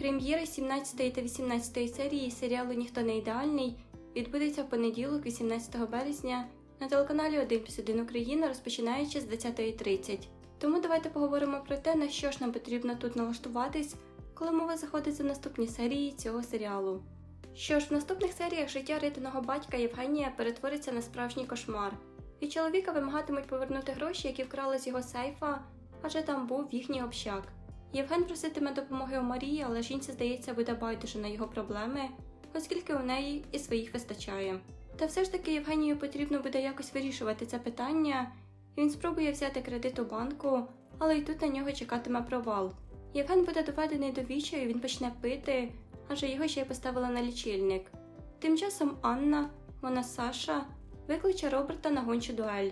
Прем'єра 17 та 18 серії серіалу Ніхто не ідеальний відбудеться в понеділок, 18 березня, на телеканалі 1 плюс 1 Україна, розпочинаючи з 20.30. Тому давайте поговоримо про те, на що ж нам потрібно тут налаштуватись, коли мова заходить за наступні серії цього серіалу. Що ж, в наступних серіях життя ритиного батька Євгенія перетвориться на справжній кошмар. Від чоловіка вимагатимуть повернути гроші, які вкрали з його сейфа, адже там був їхній общак. Євген проситиме допомоги у Марії, але жінці здається буде байдуже на його проблеми, оскільки у неї і своїх вистачає. Та все ж таки Євгенію потрібно буде якось вирішувати це питання, і він спробує взяти кредит у банку, але й тут на нього чекатиме провал. Євген буде доведений до відчаю, він почне пити, адже його ще й поставили на лічильник. Тим часом Анна, вона Саша, викличе Роберта на гончу дуель.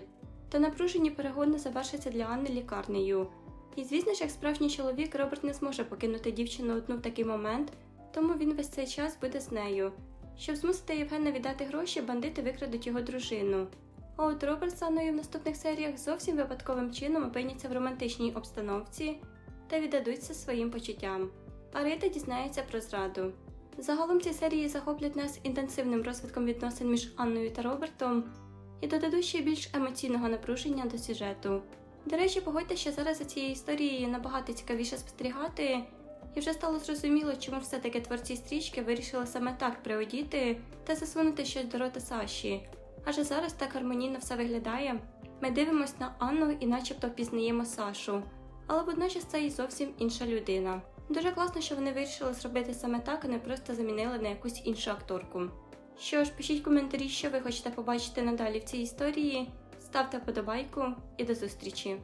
Та напружені перегони завершаться для Анни лікарнею. І звісно ж, як справжній чоловік, Роберт не зможе покинути дівчину одну в такий момент, тому він весь цей час буде з нею. Щоб змусити Євгена віддати гроші, бандити викрадуть його дружину. А от Роберт з Анною в наступних серіях зовсім випадковим чином опиняться в романтичній обстановці та віддадуться своїм почуттям. А Рита дізнається про зраду. Загалом ці серії захоплять нас інтенсивним розвитком відносин між Анною та Робертом і додадуть ще більш емоційного напруження до сюжету. До речі, погодьте, що зараз за цією історією набагато цікавіше спостерігати, і вже стало зрозуміло, чому все-таки творці стрічки вирішили саме так приодіти та засунути щось до рота Саші. Адже зараз так гармонійно все виглядає. Ми дивимось на Анну і начебто впізнаємо Сашу, але водночас це і зовсім інша людина. Дуже класно, що вони вирішили зробити саме так, а не просто замінили на якусь іншу акторку. Що ж, пишіть коментарі, що ви хочете побачити надалі в цій історії, ставте вподобайку і до зустрічі!